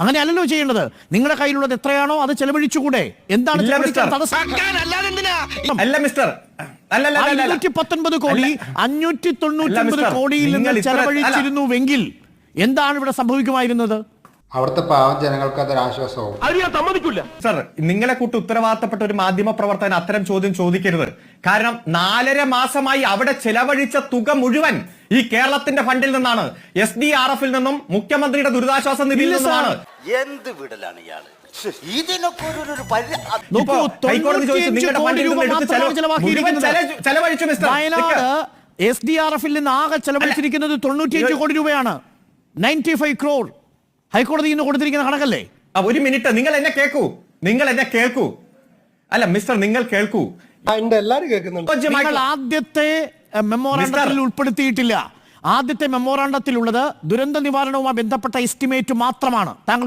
അങ്ങനെയല്ലല്ലോ ചെയ്യേണ്ടത്. നിങ്ങളുടെ കയ്യിലുള്ളത് എത്രയാണോ അത് ചെലവഴിച്ചുകൂടെ? എന്താണ്. അല്ല മിസ്റ്റർ. അഞ്ഞൂറ്റി പത്തൊൻപത് കോടി. അഞ്ഞൂറ്റി തൊണ്ണൂറ്റി മിസ്റ്റർ, കോടിയിൽ നിന്ന് ചെലവഴിച്ചിരുന്നുവെങ്കിൽ എന്താണ് ഇവിടെ സംഭവിക്കുമായിരുന്നത്? അവിടുത്തെ പാവം ജനങ്ങൾക്ക് അതൊരു ആശ്വാസമാവും. സർ നിങ്ങളെ കൂട്ട് ഉത്തരവാദിത്തപ്പെട്ട ഒരു മാധ്യമ പ്രവർത്തകൻ അത്തരം ചോദ്യം ചോദിക്കരുത്. കാരണം നാലര മാസമായി അവിടെ ചെലവഴിച്ച തുക മുഴുവൻ ഈ കേരളത്തിന്റെ ഫണ്ടിൽ നിന്നാണ്. എസ് ഡി ആർ എഫിൽ നിന്നും മുഖ്യമന്ത്രിയുടെ ദുരിതാശ്വാസ നിധിയിൽ നിന്നാണ് നിന്നുമാണ്. എന്ത് വിടലാണ് ഇയാൾ? ഇതിനൊക്കെ ഒരു ഒരു പരി നോക്കൂ, ഇപ്പോ ഹൈക്കോടതി ചോദിച്ചു നിങ്ങളുടെ ഫണ്ടിൽ എടുത്ത് മാത്രമാണ് ചെലവ് മുഴുവൻ ചെലവാക്കിയിരിക്കുന്നത്. ചെല- ചെലവഴിച്ചു mister. Wayanad S D R എഫിൽ നിന്ന് ആകെ ചെലവഴിച്ചിരിക്കുന്നത് തൊണ്ണൂറ്റിയഞ്ച് കോടി രൂപയാണ്. Ninety five crore. ഹൈക്കോടതി ഇന്ന് കൊടുത്തിരിക്കുന്ന കണക്കല്ലേ? ആ, ഒരു മിനിറ്റ്. നിങ്ങൾ എന്നെ കേൾക്കൂ. നിങ്ങൾ എന്നെ കേൾക്കൂ. അല്ല മിസ്റ്റർ നിങ്ങൾ കേൾക്കൂ. എല്ലാരും കേൾക്കുന്നുണ്ട്. ആദ്യത്തെ മെമ്മോറാണ്ടത്തിൽ ഉൾപ്പെടുത്തിയിട്ടില്ല. ആദ്യത്തെ മെമ്മോറാണ്ടത്തിലുള്ളത് ദുരന്ത നിവാരണവുമായി ബന്ധപ്പെട്ട എസ്റ്റിമേറ്റ് മാത്രമാണ്. താങ്കൾ